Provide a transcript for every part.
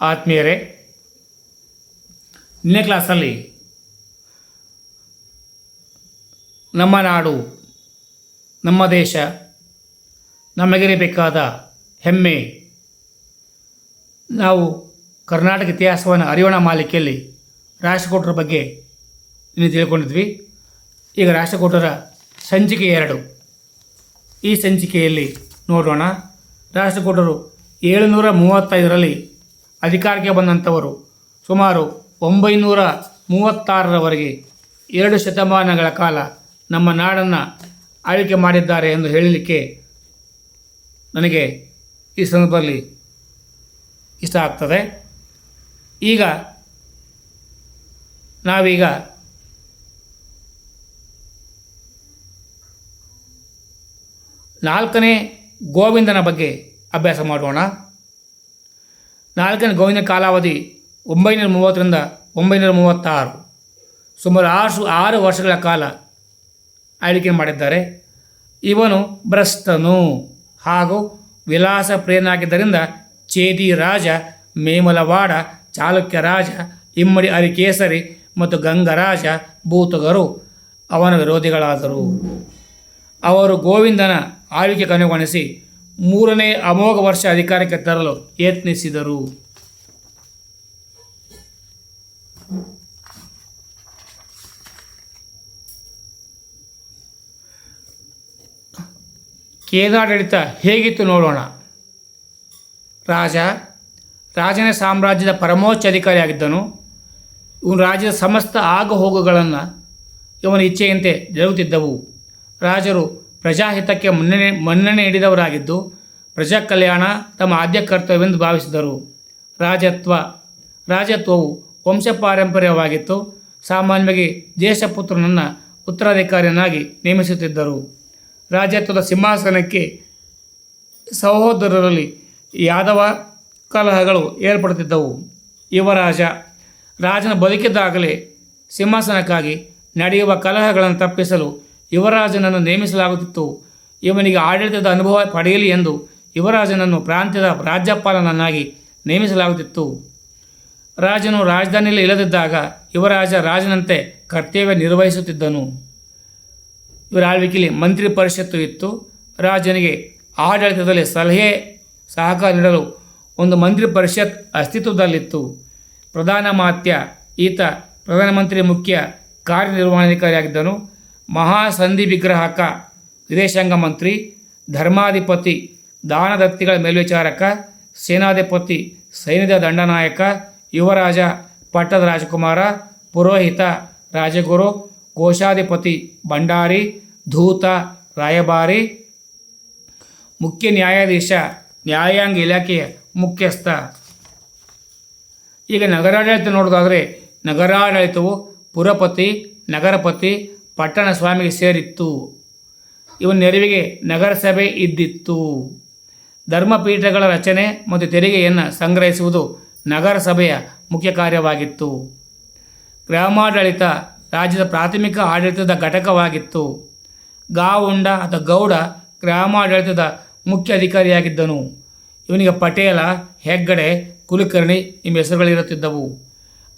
ಆತ್ಮೀಯರೇ, ನಿನ್ನೆ ಕ್ಲಾಸಲ್ಲಿ ನಮ್ಮ ನಾಡು, ನಮ್ಮ ದೇಶ ನಮಗಿರಬೇಕಾದ ಹೆಮ್ಮೆ. ನಾವು ಕರ್ನಾಟಕ ಇತಿಹಾಸವನ್ನು ಅರಿಯೋಣ ಮಾಲಿಕೆಯಲ್ಲಿ ರಾಷ್ಟ್ರಕೂಟರ ಬಗ್ಗೆ ನೀನು ತಿಳ್ಕೊಂಡಿದ್ವಿ. ಈಗ ರಾಷ್ಟ್ರಕೂಟರ ಸಂಚಿಕೆ ಎರಡು. ಈ ಸಂಚಿಕೆಯಲ್ಲಿ ನೋಡೋಣ. ರಾಷ್ಟ್ರಕೂಟರು ಏಳುನೂರ ಮೂವತ್ತೈದರಲ್ಲಿ ಅಧಿಕಾರಕ್ಕೆ ಬಂದಂಥವರು ಸುಮಾರು ಒಂಬೈನೂರ ಮೂವತ್ತಾರರವರೆಗೆ ಎರಡು ಶತಮಾನಗಳ ಕಾಲ ನಮ್ಮ ನಾಡನ್ನು ಆಳ್ವಿಕೆ ಮಾಡಿದ್ದಾರೆ ಎಂದು ಹೇಳಲಿಕ್ಕೆ ನನಗೆ ಈ ಸಂದರ್ಭದಲ್ಲಿ ಇಷ್ಟ ಆಗ್ತದೆ. ಈಗ ನಾವೀಗ ನಾಲ್ಕನೇ ಗೋವಿಂದನ ಬಗ್ಗೆ ಅಭ್ಯಾಸ ಮಾಡೋಣ. ನಾಲ್ಕನೇ ಗೋವಿನ ಕಾಲಾವಧಿ ಒಂಬೈನೂರ ಮೂವತ್ತರಿಂದ ಒಂಬೈನೂರ ಮೂವತ್ತಾರು. ಸುಮಾರು ಆರು ಆರು ವರ್ಷಗಳ ಕಾಲ ಆಳ್ವಿಕೆ ಮಾಡಿದ್ದಾರೆ. ಇವನು ಭ್ರಷ್ಟನು ಹಾಗೂ ವಿಲಾಸ ಪ್ರಿಯನಾಗಿದ್ದರಿಂದ ಚೇದಿ ರಾಜ, ಮೇಮಲವಾಡ ಚಾಲುಕ್ಯ ರಾಜ ಇಮ್ಮಡಿ ಅರಿಕೇಸರಿ ಮತ್ತು ಗಂಗರಾಜ ಭೂತಗರು ಅವನ ವಿರೋಧಿಗಳಾದರು. ಅವರು ಗೋವಿಂದನ ಆಳ್ವಿಕೆ ಕೊನೆಗೊಳಿಸಿ ಮೂರನೇ ಅಮೋಘ ವರ್ಷ ಅಧಿಕಾರಕ್ಕೆ ತರಲು ಯತ್ನಿಸಿದರು. ಕೇದಾಡಳಿತ ಹೇಗಿತ್ತು ನೋಡೋಣ. ರಾಜ, ರಾಜನ ಸಾಮ್ರಾಜ್ಯದ ಪರಮೋಚ್ಚ ಅಧಿಕಾರಿಯಾಗಿದ್ದನು. ಇವನು ರಾಜ್ಯದ ಸಮಸ್ತ ಆಗು ಹೋಗುಗಳನ್ನು ಇವನ ಇಚ್ಛೆಯಂತೆ ಜರುಗುತ್ತಿದ್ದವು. ರಾಜರು ಪ್ರಜಾಹಿತಕ್ಕೆ ಮನ್ನಣೆ ಮನ್ನಣೆ ನೀಡಿದವರಾಗಿದ್ದು ಪ್ರಜಾ ಕಲ್ಯಾಣ ತಮ್ಮ ಆದ್ಯ ಕರ್ತವ್ಯವೆಂದು ಭಾವಿಸಿದರು. ರಾಜತ್ವ, ರಾಜತ್ವವು ವಂಶ ಪಾರಂಪರ್ಯವಾಗಿತ್ತು ಸಾಮಾನ್ಯವಾಗಿ ದೇಶಪುತ್ರನನ್ನು ಉತ್ತರಾಧಿಕಾರಿಯನ್ನಾಗಿ ನೇಮಿಸುತ್ತಿದ್ದರು. ರಾಜತ್ವದ ಸಿಂಹಾಸನಕ್ಕೆ ಸಹೋದರರಲ್ಲಿ ಯಾದವ ಕಲಹಗಳು ಏರ್ಪಡುತ್ತಿದ್ದವು. ಯುವರಾಜ, ರಾಜನ ಬದುಕಿದ್ದಾಗಲೇ ಸಿಂಹಾಸನಕ್ಕಾಗಿ ನಡೆಯುವ ಕಲಹಗಳನ್ನು ತಪ್ಪಿಸಲು ಯುವರಾಜನನ್ನು ನೇಮಿಸಲಾಗುತ್ತಿತ್ತು. ಇವನಿಗೆ ಆಡಳಿತದ ಅನುಭವ ಪಡೆಯಲಿ ಎಂದು ಯುವರಾಜನನ್ನು ಪ್ರಾಂತ್ಯದ ರಾಜ್ಯಪಾಲನನ್ನಾಗಿ ನೇಮಿಸಲಾಗುತ್ತಿತ್ತು. ರಾಜನು ರಾಜಧಾನಿಯಲ್ಲಿ ಇಲ್ಲದಿದ್ದಾಗ ಯುವರಾಜ ರಾಜನಂತೆ ಕರ್ತವ್ಯ ನಿರ್ವಹಿಸುತ್ತಿದ್ದನು. ಇವರ ಆಳ್ವಿಕೆಯಲ್ಲಿ ಮಂತ್ರಿ ಪರಿಷತ್ತು ಇತ್ತು. ರಾಜನಿಗೆ ಆಡಳಿತದಲ್ಲಿ ಸಲಹೆ, ಸಹಕಾರ ನೀಡಲು ಒಂದು ಮಂತ್ರಿ ಪರಿಷತ್ ಅಸ್ತಿತ್ವದಲ್ಲಿತ್ತು. ಪ್ರಧಾನ ಮಾತ್ಯ ಈತ ಪ್ರಧಾನಮಂತ್ರಿ ಮುಖ್ಯ ಕಾರ್ಯನಿರ್ವಹಣಾಧಿಕಾರಿಯಾಗಿದ್ದನು. ಮಹಾಸಂಧಿ ವಿಗ್ರಹಕ ವಿದೇಶಾಂಗ ಮಂತ್ರಿ, ಧರ್ಮಾಧಿಪತಿ, ದಾನದತ್ತಿಗಳ ಮೇಲ್ವಿಚಾರಕ, ಸೇನಾಧಿಪತಿ, ಸೈನ್ಯದ ದಂಡನಾಯಕ, ಯುವರಾಜ ಪಟ್ಟದ ರಾಜಕುಮಾರ, ಪುರೋಹಿತ ರಾಜಗುರು, ಕೋಶಾಧಿಪತಿ ಭಂಡಾರಿ ಧೂತ ರಾಯಭಾರಿ, ಮುಖ್ಯ ನ್ಯಾಯಾಧೀಶ, ನ್ಯಾಯಾಂಗ ಇಲಾಖೆಯ ಮುಖ್ಯಸ್ಥ. ಈಗ ನಗರಾಡಳಿತ ನೋಡೋದಾದರೆ ನಗರಾಡಳಿತವು ಪುರಪತಿ, ನಗರಪತಿ ಪಟ್ಟಣ ಸ್ವಾಮಿಗೆ ಸೇರಿತ್ತು. ಇವನ ನೆರವಿಗೆ ನಗರಸಭೆ ಇದ್ದಿತ್ತು. ಧರ್ಮಪೀಠಗಳ ರಚನೆ ಮತ್ತು ತೆರಿಗೆಯನ್ನು ಸಂಗ್ರಹಿಸುವುದು ನಗರಸಭೆಯ ಮುಖ್ಯ ಕಾರ್ಯವಾಗಿತ್ತು. ಗ್ರಾಮಾಡಳಿತ ರಾಜ್ಯದ ಪ್ರಾಥಮಿಕ ಆಡಳಿತದ ಘಟಕವಾಗಿತ್ತು. ಗಾವುಂಡ ಅಥವಾ ಗೌಡ ಗ್ರಾಮಾಡಳಿತದ ಮುಖ್ಯ ಅಧಿಕಾರಿಯಾಗಿದ್ದನು. ಇವನಿಗೆ ಪಟೇಲ, ಹೆಗ್ಗಡೆ, ಕುಲಕರ್ಣಿ ಎಂಬ ಹೆಸರುಗಳಿರುತ್ತಿದ್ದವು.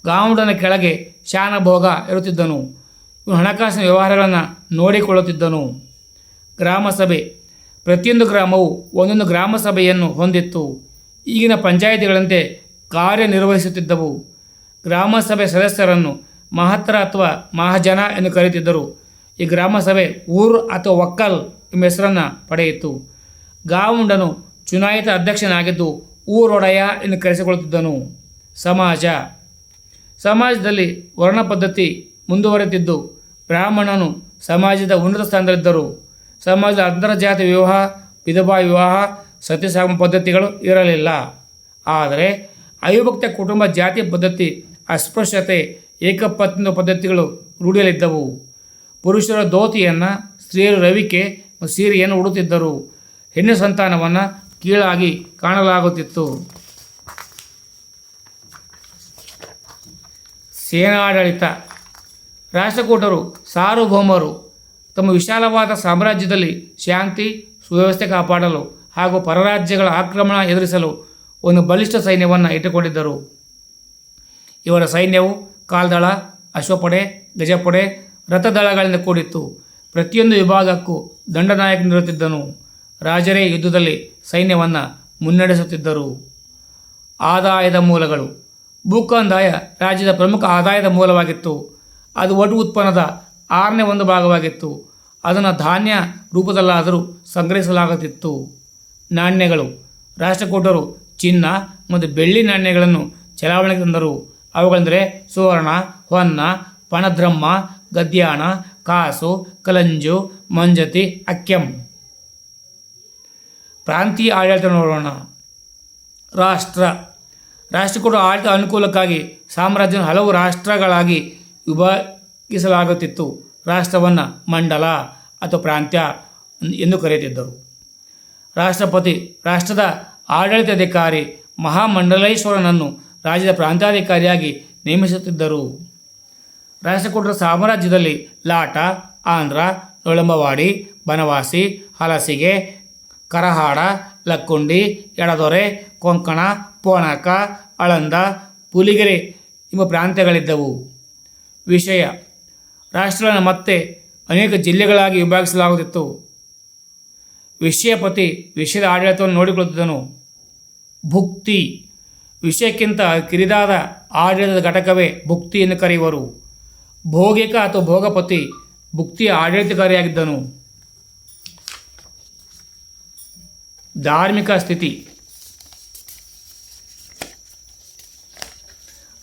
ಗಾವುಂಡನ ಕೆಳಗೆ ಶಾನಭೋಗ ಇರುತ್ತಿದ್ದನು. ಹಣಕಾಸಿನ ವ್ಯವಹಾರಗಳನ್ನು ನೋಡಿಕೊಳ್ಳುತ್ತಿದ್ದನು. ಗ್ರಾಮಸಭೆ. ಪ್ರತಿಯೊಂದು ಗ್ರಾಮವು ಒಂದೊಂದು ಗ್ರಾಮ ಸಭೆಯನ್ನು ಹೊಂದಿತ್ತು. ಈಗಿನ ಪಂಚಾಯಿತಿಗಳಂತೆ ಕಾರ್ಯನಿರ್ವಹಿಸುತ್ತಿದ್ದವು. ಗ್ರಾಮ ಸಭೆ ಸದಸ್ಯರನ್ನು ಮಹತ್ತರ ಅಥವಾ ಮಹಾಜನ ಎಂದು ಕರೆಯುತ್ತಿದ್ದರು. ಈ ಗ್ರಾಮ ಸಭೆ ಊರು ಅಥವಾ ಒಕ್ಕಲ್ ಎಂಬ ಹೆಸರನ್ನು ಪಡೆಯಿತು. ಗಾವುಂಡನು ಚುನಾಯಿತ ಅಧ್ಯಕ್ಷನಾಗಿದ್ದು ಊರೊಡೆಯ ಎಂದು ಕರೆಸಿಕೊಳ್ಳುತ್ತಿದ್ದನು. ಸಮಾಜ. ಸಮಾಜದಲ್ಲಿ ವರ್ಣ ಪದ್ಧತಿ ಮುಂದುವರೆದಿದ್ದು. ಬ್ರಾಹ್ಮಣನು ಸಮಾಜದ ಉನ್ನತ ಸ್ಥಾನದಲ್ಲಿದ್ದರು, ಸಮಾಜದ ಅಂತರ್ಜಾತಿ ವಿವಾಹ, ವಿಧವಾ ವಿವಾಹ, ಸತ್ಯಸಾಮ ಪದ್ಧತಿಗಳು ಇರಲಿಲ್ಲ. ಆದರೆ ಅವಿಭಕ್ತ ಕುಟುಂಬ ಜಾತಿ ಪದ್ಧತಿ, ಅಸ್ಪೃಶ್ಯತೆ ಏಕಪತ್ನ ಪದ್ಧತಿಗಳು ರೂಢಿಯಲ್ಲಿದ್ದವು. ಪುರುಷರ ಧೋತಿಯನ್ನು ಸ್ತ್ರೀಯರು ರವಿಕೆ, ಸೀರೆಯನ್ನು ಉಡುತ್ತಿದ್ದರು. ಹೆಣ್ಣು ಸಂತಾನವನ್ನು ಕೀಳಾಗಿ ಕಾಣಲಾಗುತ್ತಿತ್ತು. ಸೇನಾಡಳಿತ ರಾಷ್ಟ್ರಕೂಟರು, ಸಾರ್ವಭೌಮರು ತಮ್ಮ ವಿಶಾಲವಾದ ಸಾಮ್ರಾಜ್ಯದಲ್ಲಿ ಶಾಂತಿ, ಸುವ್ಯವಸ್ಥೆ ಕಾಪಾಡಲು ಹಾಗೂ ಪರರಾಜ್ಯಗಳ ಆಕ್ರಮಣ ಎದುರಿಸಲು ಒಂದು ಬಲಿಷ್ಠ ಸೈನ್ಯವನ್ನು ಇಟ್ಟುಕೊಂಡಿದ್ದರು. ಇವರ ಸೈನ್ಯವು ಕಾಲ್ದಳ, ಅಶ್ವಪಡೆ, ಗಜಪಡೆ, ರಥದಳಗಳಿಂದ ಕೂಡಿತ್ತು. ಪ್ರತಿಯೊಂದು ವಿಭಾಗಕ್ಕೂ ದಂಡನಾಯಕನಿರುತ್ತಿದ್ದನು ರಾಜರೇ ಯುದ್ಧದಲ್ಲಿ ಸೈನ್ಯವನ್ನು ಮುನ್ನಡೆಸುತ್ತಿದ್ದರು. ಆದಾಯದ ಮೂಲಗಳು. ಭೂಕಂದಾಯ ರಾಜ್ಯದ ಪ್ರಮುಖ ಆದಾಯದ ಮೂಲವಾಗಿತ್ತು. ಅದು ಒಟ್ಟು ಉತ್ಪನ್ನದ ಆರನೇ ಒಂದು ಭಾಗವಾಗಿತ್ತು. ಅದನ್ನು ಧಾನ್ಯ ರೂಪದಲ್ಲಾದರೂ ಸಂಗ್ರಹಿಸಲಾಗುತ್ತಿತ್ತು ನಾಣ್ಯಗಳು, ರಾಷ್ಟ್ರಕೂಟರು ಚಿನ್ನ ಮತ್ತು ಬೆಳ್ಳಿ ನಾಣ್ಯಗಳನ್ನು ಚಲಾವಣೆಗೆ ತಂದರು. ಅವುಗಳೆಂದರೆ ಸುವರ್ಣ, ಹೊನ್ನ, ಪಣದ್ರಮ್ಮ ಗದ್ಯಾಣ ಕಾಸು, ಕಲಂಜು, ಮಂಜತಿ ಅಕ್ಯಂ ಪ್ರಾಂತೀಯ ಆಡಳಿತ ನೋಡೋಣ. ರಾಷ್ಟ್ರ. ರಾಷ್ಟ್ರಕೂಟ ಆಡಳಿತ ಅನುಕೂಲಕ್ಕಾಗಿ ಸಾಮ್ರಾಜ್ಯ ಹಲವು ರಾಷ್ಟ್ರಗಳಾಗಿ ವಿಭಾಗಿಸಲಾಗುತ್ತಿತ್ತು. ರಾಷ್ಟ್ರವನ್ನು ಮಂಡಲ ಅಥವಾ ಪ್ರಾಂತ್ಯ ಎಂದು ಕರೆಯುತ್ತಿದ್ದರು. ರಾಷ್ಟ್ರಪತಿ, ರಾಷ್ಟ್ರದ ಆಡಳಿತಾಧಿಕಾರಿ ಮಹಾಮಂಡಲೇಶ್ವರನನ್ನು ರಾಜ್ಯದ ಪ್ರಾಂತ್ಯಾಧಿಕಾರಿಯಾಗಿ ನೇಮಿಸುತ್ತಿದ್ದರು. ರಾಷ್ಟ್ರಕೂಟರ ಸಾಮ್ರಾಜ್ಯದಲ್ಲಿ ಲಾಟ, ಆಂಧ್ರ, ನೊಳಂಬವಾಡಿ, ಬನವಾಸಿ, ಹಲಸಿಗೆ, ಕರಹಾಡ, ಲಕ್ಕುಂಡಿ, ಎಡದೊರೆ, ಕೊಂಕಣ ಪೋಣಕ ಅಳಂದ, ಪುಲಿಗೆರೆ ಎಂಬ ಪ್ರಾಂತ್ಯಗಳಿದ್ದವು. ವಿಷಯ. ರಾಷ್ಟ್ರಗಳನ್ನು ಮತ್ತೆ ಅನೇಕ ಜಿಲ್ಲೆಗಳಾಗಿ ವಿಭಾಗಿಸಲಾಗುತ್ತಿತ್ತು. ವಿಷಯಪತಿ ವಿಷಯದ ಆಡಳಿತವನ್ನು ನೋಡಿಕೊಳ್ಳುತ್ತಿದ್ದನು. ಭುಕ್ತಿ ವಿಷಯಕ್ಕಿಂತ ಕಿರಿದಾದ ಆಡಳಿತದ ಘಟಕವೇ ಭುಕ್ತಿ ಎಂದು ಕರೆಯುವರು. ಭೋಗಿಕ ಅಥವಾ ಭೋಗಪತಿ ಭುಕ್ತಿಯ ಆಡಳಿತಕಾರಿಯಾಗಿದ್ದನು. ಧಾರ್ಮಿಕ ಸ್ಥಿತಿ.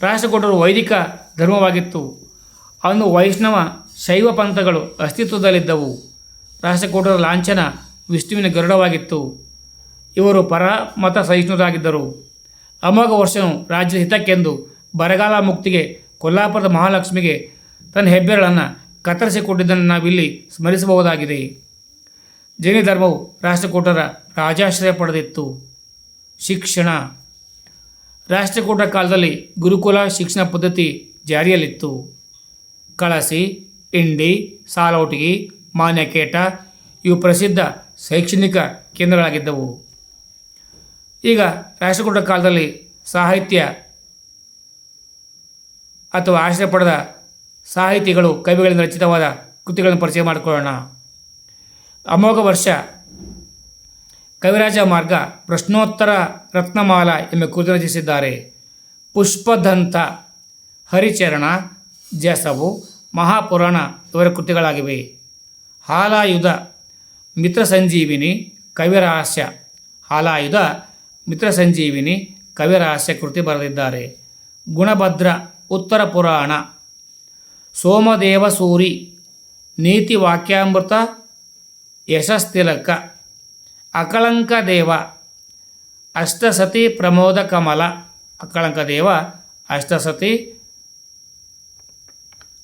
ರಾಷ್ಟ್ರಕೂಟರು ವೈದಿಕ ಧರ್ಮವಾಗಿತ್ತು. ಅಂದು ವೈಷ್ಣವ ಶೈವ ಪಂಥಗಳು ಅಸ್ತಿತ್ವದಲ್ಲಿದ್ದವು. ರಾಷ್ಟ್ರಕೂಟರ ಲಾಂಛನ ವಿಷ್ಣುವಿನ ಗರುಡವಾಗಿತ್ತು. ಇವರು ಪರಮತ ಸಹಿಷ್ಣುರಾಗಿದ್ದರು. ಅಮೋಘ ವರ್ಷನು ರಾಜ್ಯದ ಹಿತಕ್ಕೆಂದು ಬರಗಾಲ ಮುಕ್ತಿಗೆ ಕೊಲ್ಲಾಪುರದ ಮಹಾಲಕ್ಷ್ಮಿಗೆ ತನ್ನ ಹೆಬ್ಬೆರಳನ್ನು ಕತ್ತರಿಸಿಕೊಟ್ಟಿದ್ದನ್ನು ನಾವಿಲ್ಲಿ ಸ್ಮರಿಸಬಹುದಾಗಿದೆ. ಜೈನ ಧರ್ಮವು ರಾಷ್ಟ್ರಕೂಟರ ರಾಜಾಶ್ರಯ ಪಡೆದಿತ್ತು. ಶಿಕ್ಷಣ. ರಾಷ್ಟ್ರಕೂಟರ ಕಾಲದಲ್ಲಿ ಗುರುಕುಲ ಶಿಕ್ಷಣ ಪದ್ಧತಿ ಜಾರಿಯಲ್ಲಿತ್ತು. ಕಳಸಿ, ಇಂಡಿ, ಸಾಲೋಟಿಗಿ, ಮಾನ್ಯಕೇಟ ಇವು ಪ್ರಸಿದ್ಧ ಶೈಕ್ಷಣಿಕ ಕೇಂದ್ರಗಳಾಗಿದ್ದವು. ಈಗ ರಾಷ್ಟ್ರಕೂಟರ ಕಾಲದಲ್ಲಿ ಸಾಹಿತ್ಯ ಅಥವಾ ಆಶ್ರಯ ಪಡೆದ ಸಾಹಿತಿಗಳು ಕವಿಗಳಿಂದ ರಚಿತವಾದ ಕೃತಿಗಳನ್ನು ಪರಿಚಯ ಮಾಡಿಕೊಳ್ಳೋಣ. ಅಮೋಘ ವರ್ಷ ಕವಿರಾಜ ಮಾರ್ಗ ಪ್ರಶ್ನೋತ್ತರ ರತ್ನಮಾಲ ಎಂಬ ಕೃತಿ ರಚಿಸಿದ್ದಾರೆ. ಪುಷ್ಪದಂತ, ಹರಿಚರಣ ಜಸವು ಮಹಾಪುರಾಣ ಇವರ ಕೃತಿಗಳಾಗಿವೆ. ಹಾಲಾಯುಧ ಮಿತ್ರ ಸಂಜೀವಿನಿ ಕವಿರಹಸ್ಯ. ಹಾಲಾಯುಧ ಮಿತ್ರ ಸಂಜೀವಿನಿ ಕವಿರಹಸ್ಯ ಕೃತಿ ಬರೆದಿದ್ದಾರೆ. ಗುಣಭದ್ರ ಉತ್ತರ ಪುರಾಣ. ಸೋಮದೇವ ಸೂರಿ ನೀತಿ ವಾಕ್ಯಾಮೃತ ಯಶಸ್ತಿಲಕ. ಅಕಳಂಕ ದೇವ ಅಷ್ಟಸತಿ ಪ್ರಮೋದ ಕಮಲ. ಅಕಳಂಕ ದೇವ ಅಷ್ಟಸತಿ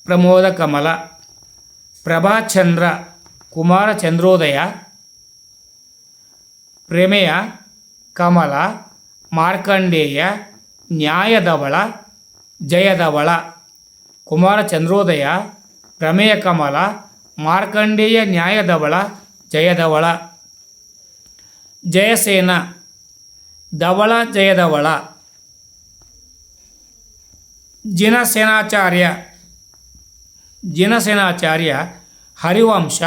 ಪ್ರಮೋದ ಕಮಲ ಪ್ರಭಾಚಂದ್ರ ಕುಮಾರ ಚಂದ್ರೋದಯ, ಪ್ರೇಮೆಯ ಕಮಲ, ಮಾರ್ಕಂಡೇಯ, ನ್ಯಾಯದವಳ, ಜಯದವಳ, ಕುಮಾರ ಚಂದ್ರೋದಯ, ಪ್ರಮೇಯ ಕಮಲ, ಮಾರ್ಕಂಡೇಯ, ನ್ಯಾಯದವಳ, ಜಯದವಳ. ಜಯಸೇನ, ದವಳ ಜಯದವಳ. ಜಿನಸೇನಾಚಾರ್ಯ ಜಿನಸೇನಾಚಾರ್ಯ ಹರಿವಂಶ,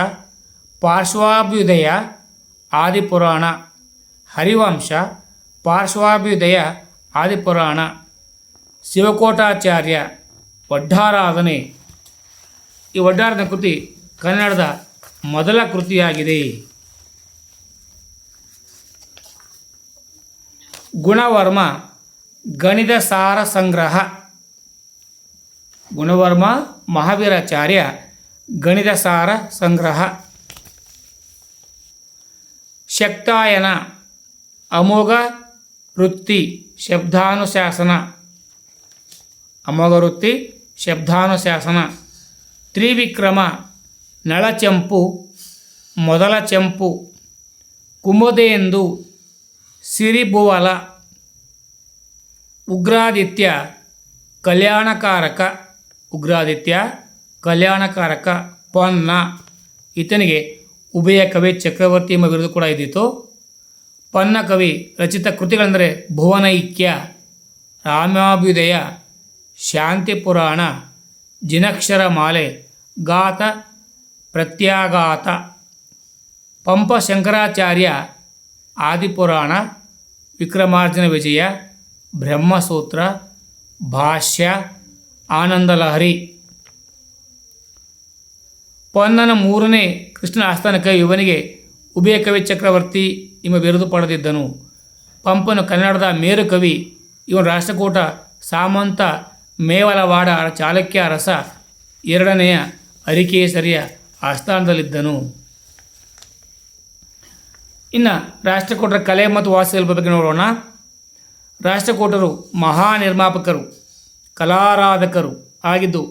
ಪಾರ್ಶ್ವಾಭ್ಯುದಯ ಆದಿಪುರಾಣ. ಹರಿವಂಶ, ಪಾರ್ಶ್ವಾಭ್ಯುದಯ ಆದಿಪುರಾಣ. ಶಿವಕೋಟಾಚಾರ್ಯ ಒಡ್ಡಾರಾಧನೆ ಈ ಒಡ್ಡಾರಾಧನೆ ಕೃತಿ ಕನ್ನಡದ ಮೊದಲ ಕೃತಿಯಾಗಿದೆ. ಗುಣವರ್ಮ ಗಣಿತ ಸಾರ ಸಂಗ್ರಹ. ಗುಣವರ್ಮ ಮಹಾವೀರಾಚಾರ್ಯ ಗಣಿತ ಸಾರ ಸಂಗ್ರಹ. ಶಕ್ತಾಯನ ಅಮೋಘ ವೃತ್ತಿ ಶಬ್ದಾನುಶಾಸನ. ಅಮೋಘ ವೃತ್ತಿ ಶಬ್ದಾನುಶಾಸನ. ತ್ರಿವಿಕ್ರಮ ನಳಚಂಪು ಮೊದಲ ಚಂಪು. ಕುಮುದೆಂದು ಸಿರಿಭುವಲ ಉಗ್ರಾದಿತ್ಯ ಕಲ್ಯಾಣಕಾರಕ. ಉಗ್ರಾದಿತ್ಯ, ಕಲ್ಯಾಣಕಾರಕ ಪೊನ್ನ ಈತನಿಗೆ ಉಭಯ ಕವಿ ಚಕ್ರವರ್ತಿ ಎಂಬ ಬಿರುದು ಕೂಡ ಇದ್ದಿತು ಪನ್ನ ಕವಿ ರಚಿತ ಕೃತಿಗಳೆಂದರೆ ಭುವನೈಕ್ಯ, ರಾಮಾಭ್ಯುದಯ ಶಾಂತಿ ಪುರಾಣ ಜಿನಕ್ಷರ ಮಾಲೆ, ಗಾತ, ಪ್ರತ್ಯಾಘಾತ ಪಂಪ ಶಂಕರಾಚಾರ್ಯ ಆದಿಪುರಾಣ, ವಿಕ್ರಮಾರ್ಜುನ ವಿಜಯ, ಬ್ರಹ್ಮಸೂತ್ರ, ಭಾಷ್ಯ ಆನಂದಲಹರಿ. ಪೊನ್ನನ ಮೂರನೇ ಕೃಷ್ಣನ ಆಸ್ಥಾನಕ್ಕೆ ಇವನಿಗೆ ಉಭಯ ಕವಿ ಚಕ್ರವರ್ತಿ ನಿಮ್ಮ ಬಿರುದು ಪಡೆದಿದ್ದನು. ಪಂಪನು ಕನ್ನಡದ ಮೇರು ಕವಿ, ಇವನು ರಾಷ್ಟ್ರಕೂಟ ಸಾಮಂತ ಮೇವಲವಾಡ ಚಾಲುಕ್ಯ ರಸ ಎರಡನೆಯ ಅರಿಕೇಸರಿಯ ಆಸ್ಥಾನದಲ್ಲಿದ್ದನು. ಇನ್ನು ರಾಷ್ಟ್ರಕೂಟರ ಕಲೆ ಮತ್ತು ವಾಸ್ತುಶಿಲ್ಪ ಬಗ್ಗೆ ನೋಡೋಣ. ರಾಷ್ಟ್ರಕೂಟರು ಮಹಾ ನಿರ್ಮಾಪಕರು ಕಲಾರಾಧಕರು ಆಗಿದ್ದು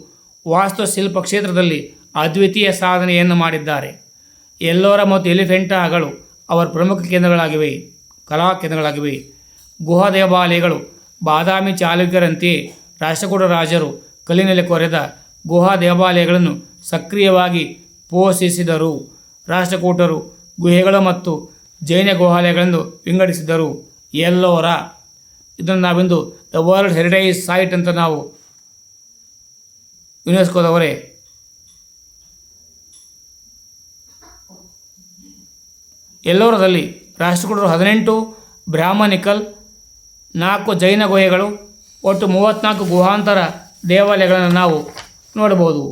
ವಾಸ್ತುಶಿಲ್ಪ ಕ್ಷೇತ್ರದಲ್ಲಿ ಅದ್ವಿತೀಯ ಸಾಧನೆಯನ್ನು ಮಾಡಿದ್ದಾರೆ. ಎಲ್ಲೋರ ಮತ್ತು ಎಲಿಫೆಂಟಾಗಳು ಅವರ ಪ್ರಮುಖ ಕೇಂದ್ರಗಳಾಗಿವೆ, ಕಲಾ ಕೇಂದ್ರಗಳಾಗಿವೆ. ಗುಹಾ ದೇವಾಲಯಗಳು ಬಾದಾಮಿ ಚಾಲುಕ್ಯರಂತೆಯೇ ರಾಷ್ಟ್ರಕೂಟ ರಾಜರು ಕಲ್ಲಿನಲ್ಲಿ ಕೊರೆದ ಗುಹಾ ದೇವಾಲಯಗಳನ್ನು ಸಕ್ರಿಯವಾಗಿ ಪೋಷಿಸಿದರು. ರಾಷ್ಟ್ರಕೂಟರು ಗುಹೆಗಳು ಮತ್ತು ಜೈನ ಗುಹಾಲಯಗಳನ್ನು ವಿಂಗಡಿಸಿದರು. ಎಲ್ಲೋರ ಇದನ್ನು ನಾವಿಂದು ದ ವರ್ಲ್ಡ್ ಹೆರಿಟೇಜ್ ಸೈಟ್ ಅಂತ ನಾವು ಯುನೆಸ್ಕೋದವರೇ ಎಲ್ಲೋರದಲ್ಲಿ ರಾಷ್ಟ್ರಕೂಟರು ಹದಿನೆಂಟು ಬ್ರಾಹ್ಮಣಿಕಲ್ ನಾಲ್ಕು ಜೈನ ಗುಹೆಗಳು, ಒಟ್ಟು ಮೂವತ್ತ್ನಾಲ್ಕು ಗುಹಾಂತರ ದೇವಾಲಯಗಳನ್ನು ನಾವು ನೋಡಬಹುದು.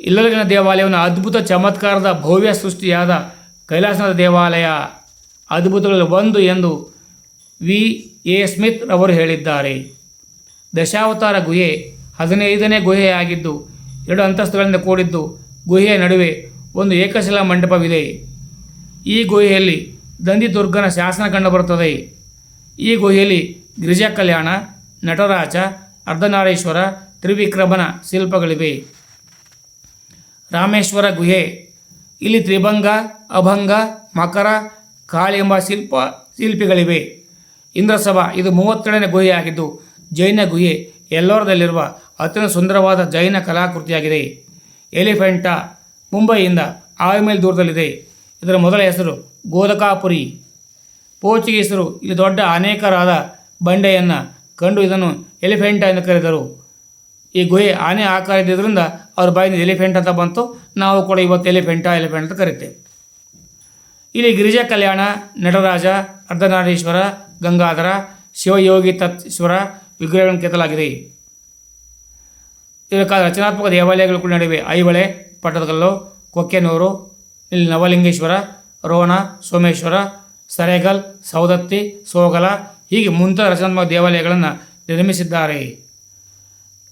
ಇಲ್ಲೊಳಗಿನ ದೇವಾಲಯವನ್ನು ಅದ್ಭುತ ಚಮತ್ಕಾರದ ಭವ್ಯ ಸೃಷ್ಟಿಯಾದ ಕೈಲಾಸನಾಥ ದೇವಾಲಯ, ಅದ್ಭುತಗಳಲ್ಲಿ ಒಂದು ಎಂದು ವಿ. ಎ. ಸ್ಮಿತ್ ರವರು ಹೇಳಿದ್ದಾರೆ. ದಶಾವತಾರ ಗುಹೆ ಹದಿನೈದನೇ ಗುಹೆಯಾಗಿದ್ದು, ಎರಡು ಅಂತಸ್ತುಗಳಿಂದ ಕೂಡಿದ್ದು ಗುಹೆಯ ನಡುವೆ ಒಂದು ಏಕಶಿಲಾ ಮಂಟಪವಿದೆ. ಈ ಗುಹೆಯಲ್ಲಿ ದಂದಿದುರ್ಗನ ಶಾಸನ ಕಂಡುಬರುತ್ತದೆ ಈ ಗುಹೆಯಲ್ಲಿ ಗಿರಿಜಾ ಕಲ್ಯಾಣ, ನಟರಾಜ, ಅರ್ಧನಾರೇಶ್ವರ, ತ್ರಿವಿಕ್ರಮನ ಶಿಲ್ಪಗಳಿವೆ. ರಾಮೇಶ್ವರ ಗುಹೆ, ಇಲ್ಲಿ ತ್ರಿಭಂಗ, ಅಭಂಗ, ಮಕರ, ಕಾಳಿ ಎಂಬ ಶಿಲ್ಪ ಶಿಲ್ಪಿಗಳಿವೆ. ಇಂದ್ರಸಭಾ ಇದು ಮೂವತ್ತೆರಡನೇ ಗುಹೆಯಾಗಿದ್ದು, ಜೈನ ಗುಹೆ ಎಲ್ಲೋರದಲ್ಲಿರುವ ಅತ್ಯಂತ ಸುಂದರವಾದ ಜೈನ ಕಲಾಕೃತಿಯಾಗಿದೆ. ಎಲಿಫೆಂಟಾ ಮುಂಬೈಯಿಂದ ಆರು ಮೈಲ್ ದೂರದಲ್ಲಿದೆ. ಇದರ ಮೊದಲ ಹೆಸರು ಗೋದಕಾಪುರಿ. ಪೋರ್ಚುಗೀಸರು ಇಲ್ಲಿ ದೊಡ್ಡ ಅನೇಕರಾದ ಬಂಡೆಯನ್ನು ಕಂಡು ಇದನ್ನು ಎಲಿಫೆಂಟಾ ಎಂದು ಕರೆದರು. ಈ ಗುಹೆ ಆನೆ ಆಕಾರ ಇದ್ದಿದ್ದರಿಂದ ಅವ್ರ ಬಾಯಿಂದ ಎಲಿಫೆಂಟ್ ಅಂತ ಬಂತು. ನಾವು ಕೂಡ ಇವತ್ತು ಎಲಿಫೆಂಟಾ, ಎಲಿಫೆಂಟ್ ಅಂತ ಕರಿತೇವೆ. ಇಲ್ಲಿ ಗಿರಿಜಾ ಕಲ್ಯಾಣ, ನಟರಾಜ, ಅರ್ಧನಾರೀಶ್ವರ ಗಂಗಾಧರ, ಶಿವಯೋಗಿ ತತ್ಶ್ವರ ವಿಗ್ರಹಗಳನ್ನು ಕೆತ್ತಲಾಗಿದೆ. ಇದರ ಕಾಲ ರಚನಾತ್ಮಕ ದೇವಾಲಯಗಳು ಕೂಡ ನಡುವೆ ಐಹೊಳೆ, ಪಟ್ಟದಕಲ್ಲು, ಕೊಕ್ಕೆನೂರು, ಇಲ್ಲಿ ನವಲಿಂಗೇಶ್ವರ ರೋಣ ಸೋಮೇಶ್ವರ, ಸರೇಗಲ್ ಸೌದತ್ತಿ ಸೋಗಲ ಹೀಗೆ ಮುಂತಾದ ರಚನಾತ್ಮಕ ದೇವಾಲಯಗಳನ್ನು ನಿರ್ಮಿಸಿದ್ದಾರೆ.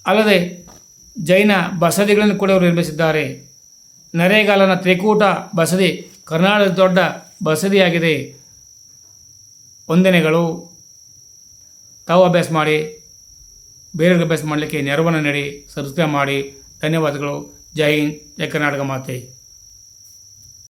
ಅಲ್ಲದೆ ಜೈನ ಬಸದಿಗಳನ್ನು ಕೂಡ ಅವರು ನಿರ್ಮಿಸಿದ್ದಾರೆ. ನರೇಗಾಲನ ತ್ರಿಕೂಟ ಬಸದಿ ಕರ್ನಾಟಕದ ದೊಡ್ಡ ಬಸದಿಯಾಗಿದೆ. ವಂದನೆಗಳು ತಾವು ಅಭ್ಯಾಸ ಮಾಡಿ, ಬೇರೆಯವ್ರಿಗೆ ಅಭ್ಯಾಸ ಮಾಡಲಿಕ್ಕೆ ನೆರವನ್ನು ನೀಡಿ ಸಬ್ಸ್ಕ್ರೈಬ್ ಮಾಡಿ. ಧನ್ಯವಾದಗಳು. ಜೈ ಹಿಂದ್, ಜೈ ಕರ್ನಾಟಕ ಮಾತೆ.